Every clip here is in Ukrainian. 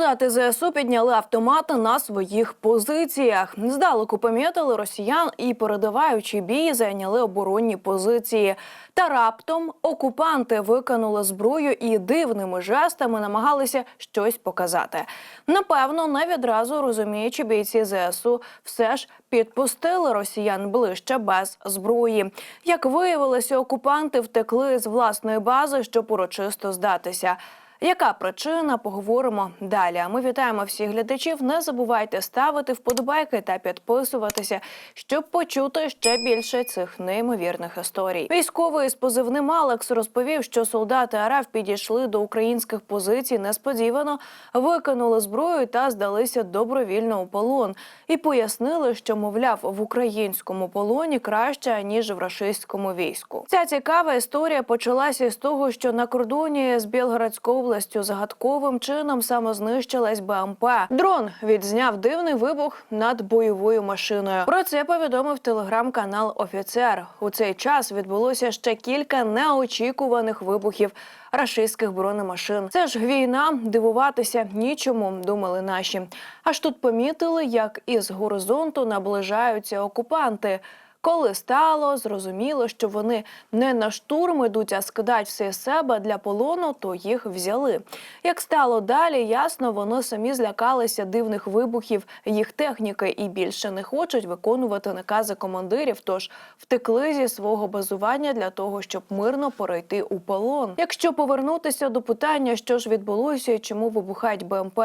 Солдати ЗСУ підняли автомати на своїх позиціях. Здалеку помітили росіян і, передаваючи бій, зайняли оборонні позиції. Та раптом окупанти викинули зброю і дивними жестами намагалися щось показати. Напевно, не відразу розуміючи бійці ЗСУ, все ж підпустили росіян ближче без зброї. Як виявилося, окупанти втекли з власної бази, щоб урочисто здатися. Яка причина? Поговоримо далі. Ми вітаємо всіх глядачів. Не забувайте ставити вподобайки та підписуватися, щоб почути ще більше цих неймовірних історій. Військовий з позивним Алекс розповів, що солдати РФ підійшли до українських позицій несподівано, викинули зброю та здалися добровільно у полон. І пояснили, що мовляв в українському полоні краще ніж в рашистському війську. Ця цікава історія почалася з того, що на кордоні з Білгородською областю загадковим чином самознищилась БМП. Дрон відзняв дивний вибух над бойовою машиною. Про це повідомив телеграм-канал Офіцер. У цей час відбулося ще кілька неочікуваних вибухів рашистських бронемашин. Це ж війна, дивуватися нічому, думали наші. Аж тут помітили, як із горизонту наближаються окупанти. Коли стало зрозуміло, що вони не на штурм ідуть, а скидають все себе для полону, то їх взяли. Як стало далі, ясно, вони самі злякалися дивних вибухів їх техніки і більше не хочуть виконувати накази командирів. Тож втекли зі свого базування для того, щоб мирно перейти у полон. Якщо повернутися до питання, що ж відбулося і чому вибухають БМП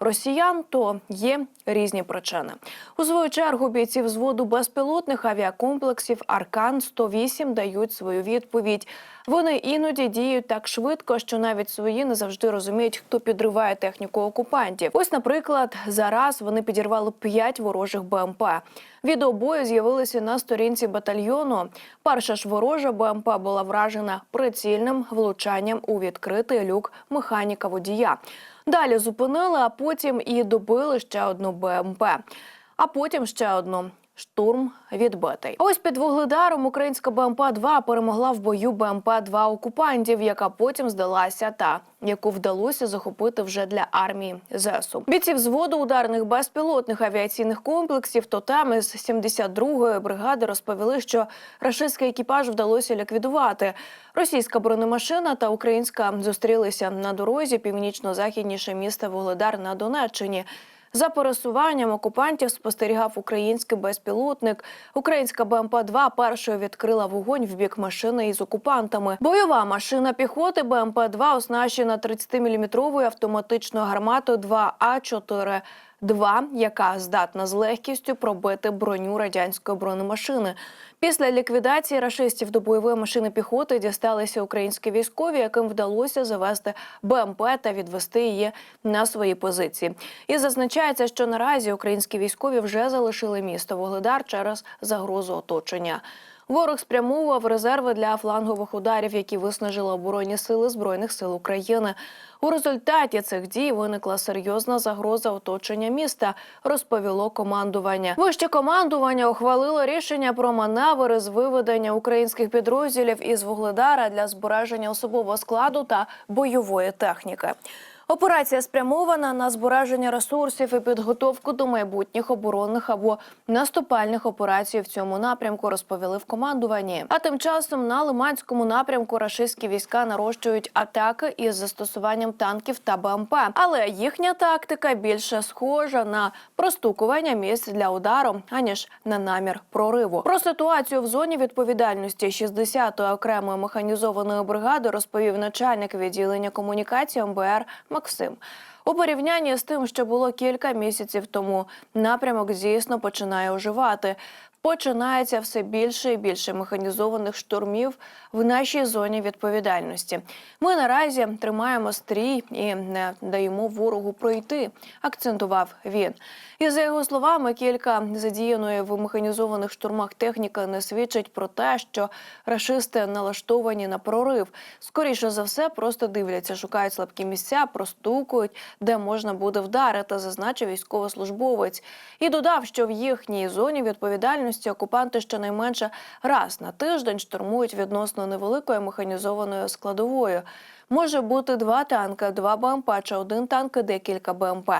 росіян, то є різні причини. У свою чергу бійці взводу безпілотних авіакомплексів Аркан 108 дають свою відповідь. Вони іноді діють так швидко, що навіть свої не завжди розуміють, хто підриває техніку окупантів. Ось, наприклад, зараз вони підірвали п'ять ворожих БМП. Відео з'явилися на сторінці батальйону. Перша ж ворожа БМП була вражена прицільним влучанням у відкритий люк механіка водія. Далі зупинили, а потім і добили ще одну БМП. А потім ще одну. Штурм відбитий. Ось під вугледаром українська БМП-2 перемогла в бою БМП-2 окупантів, яка потім здалася та яку вдалося захопити вже для армії ЗСУ. Бійці взводу ударних безпілотних авіаційних комплексів тотеми з 72-ї бригади розповіли, що рашистський екіпаж вдалося ліквідувати. Російська бронемашина та українська зустрілися на дорозі північно-західніше міста Вугледар на Донеччині. За пересуванням окупантів спостерігав український безпілотник. Українська БМП-2 першою відкрила вогонь в бік машини із окупантами. Бойова машина піхоти БМП-2 оснащена 30-мм автоматичною гарматою 2А4. 2 яка здатна з легкістю пробити броню радянської бронемашини. Після ліквідації рашистів до бойової машини піхоти дісталися українські військові, яким вдалося завести БМП та відвести її на свої позиції. І зазначається, що наразі українські військові вже залишили місто Вогледар через загрозу оточення. Ворог спрямовував резерви для флангових ударів, які виснажили оборонні сили збройних сил України. У результаті цих дій виникла серйозна загроза оточення міста, розповіло командування. Вище командування ухвалило рішення про маневри з виведення українських підрозділів із Вугледара для збереження особового складу та бойової техніки. Операція спрямована на збереження ресурсів і підготовку до майбутніх оборонних або наступальних операцій в цьому напрямку. Розповіли в командуванні. А тим часом на Лиманському напрямку рашистські війська нарощують атаки із застосуванням танків та БМП. Але їхня тактика більше схожа на простукування місць для удару, аніж на намір прориву. Про ситуацію в зоні відповідальності 60-ї окремої механізованої бригади розповів начальник відділення комунікації МБР Максим. У порівнянні з тим, що було кілька місяців тому, напрямок дійсно починає оживати. Починається все більше і більше механізованих штурмів в нашій зоні відповідальності. Ми наразі тримаємо стрій і не даємо ворогу пройти, акцентував він. І за його словами, кілька задіяної в механізованих штурмах техніка не свідчить про те, що рашисти налаштовані на прорив. Скоріше за все, просто дивляться, шукають слабкі місця, простукують, де можна буде вдарити, зазначив військовослужбовець. І додав, що в їхній зоні відповідальності окупанти щонайменше раз на тиждень штурмують відносно невеликою механізованою складовою. може бути два танки, два БМП чи один танк і декілька БМП.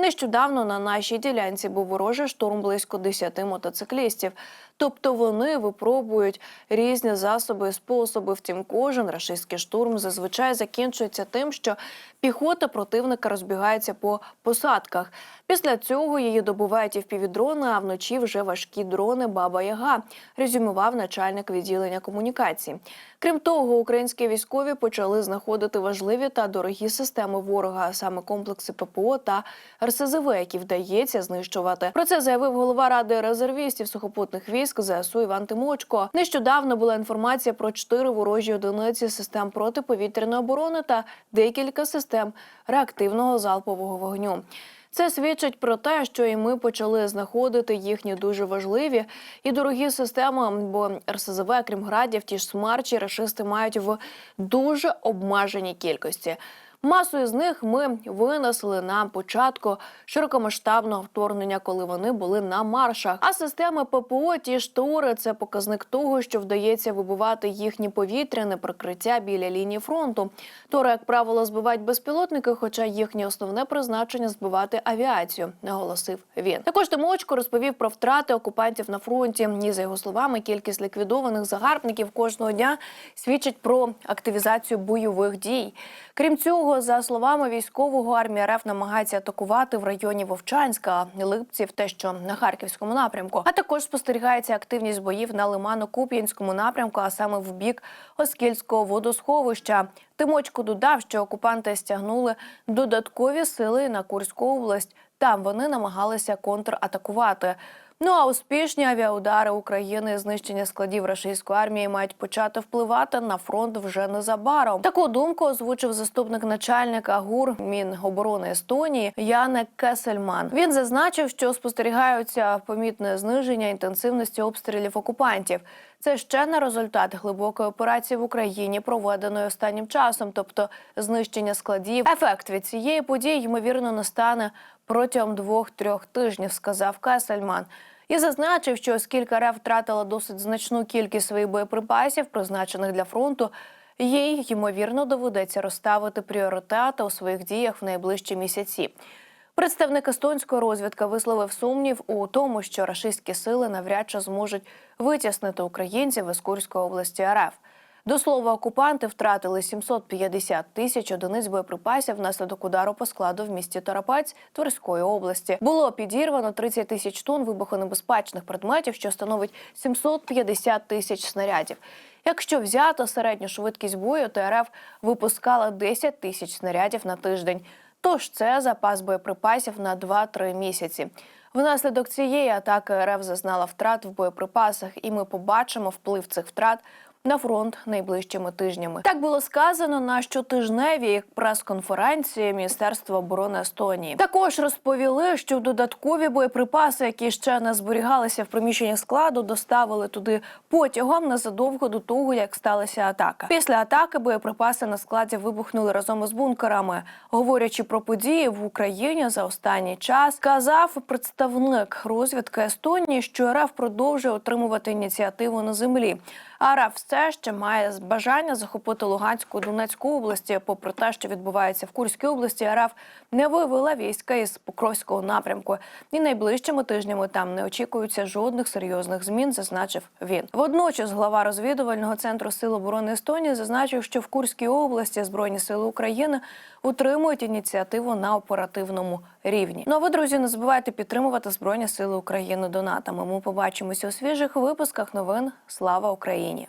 Нещодавно на нашій ділянці був ворожий штурм близько 10 мотоциклістів. Тобто вони випробують різні засоби і способи. Втім, кожен рашистський штурм зазвичай закінчується тим, що піхота противника розбігається по посадках. Після цього її добувають і впівдрони, а вночі вже важкі дрони Баба Яга, резюмував начальник відділення комунікацій. Крім того, українські військові почали знаходити важливі та дорогі системи ворога, а саме комплекси ППО та РСЗВ, які вдається знищувати. Про це заявив голова ради резервістів сухопутних військ ЗСУ Іван Тимочко. Нещодавно була інформація про чотири ворожі одиниці систем протиповітряної оборони та декілька систем реактивного залпового вогню. Це свідчить про те, що і ми почали знаходити їхні дуже важливі і дорогі системи. Бо РСЗВ, крім градів, ті ж смарчі, рашисти мають в дуже обмеженій кількості. Масу із них ми винесли на початку широкомасштабного вторгнення, коли вони були на маршах. А системи ППО, ті ж це показник того, що вдається вибивати їхні повітряне прикриття біля лінії фронту. Тори, як правило, збивають безпілотники, хоча їхнє основне призначення збивати авіацію, наголосив він. Також Тимочко розповів про втрати окупантів на фронті. І за його словами, кількість ліквідованих загарбників кожного дня свідчить про активізацію бойових дій. Крім цього, за словами військового, армія РФ намагається атакувати в районі Вовчанська, Липців, те, що на харківському напрямку. А також спостерігається активність боїв на Лимано-Куп'янському напрямку, а саме в бік Оскільського водосховища. Тимочко додав, що окупанти стягнули додаткові сили на Курську область. Там вони намагалися контратакувати. Ну а успішні авіаудари України знищення складів російської армії мають почати впливати на фронт вже незабаром. Таку думку озвучив заступник начальника ГУР Міноборони Естонії Яне Кесельман. Він зазначив, що спостерігаються помітне зниження інтенсивності обстрілів окупантів. Це ще не результат глибокої операції в Україні, проведеної останнім часом, тобто знищення складів. Ефект від цієї події ймовірно настане протягом двох-трьох тижнів, сказав Кесельман. І зазначив, що оскільки РФ втратила досить значну кількість своїх боєприпасів, призначених для фронту, їй ймовірно доведеться розставити пріоритети у своїх діях в найближчі місяці. Представник естонської розвідки висловив сумнів у тому, що рашистські сили навряд чи зможуть витіснити українців із Курської області РФ. До слова, окупанти втратили 750 тисяч одиниць боєприпасів внаслідок удару по складу в місті Тарапаць Тверської області. Було підірвано 30 тисяч тонн вибухонебезпечних предметів, що становить 750 тисяч снарядів. Якщо взято середню швидкість бою, то РФ випускала 10 тисяч снарядів на тиждень. Тож це запас боєприпасів на 2-3 місяці. Внаслідок цієї атаки РФ зазнала втрат в боєприпасах, і ми побачимо вплив цих втрат на фронт найближчими тижнями. Так було сказано на щотижневій прес-конференції Міністерства оборони Естонії. Також розповіли, що додаткові боєприпаси, які ще не зберігалися в приміщенні складу, доставили туди потягом незадовго до того, як сталася атака. Після атаки боєприпаси на складі вибухнули разом із бункерами. Говорячи про події в Україні за останній час, сказав представник розвідки Естонії, що РФ продовжує отримувати ініціативу на землі. А РФ все ще має бажання захопити Луганську Донецьку області. Попри те, що відбувається в Курській області, РФ не вивела війська із Покровського напрямку. І найближчими тижнями там не очікується жодних серйозних змін, зазначив він. Водночас глава розвідувального центру сил оборони Естонії зазначив, що в Курській області Збройні сили України утримують ініціативу на оперативному рівні. Ну а ви, друзі, не забувайте підтримувати Збройні Сили України донатами. Ми побачимося у свіжих випусках новин. Слава Україні!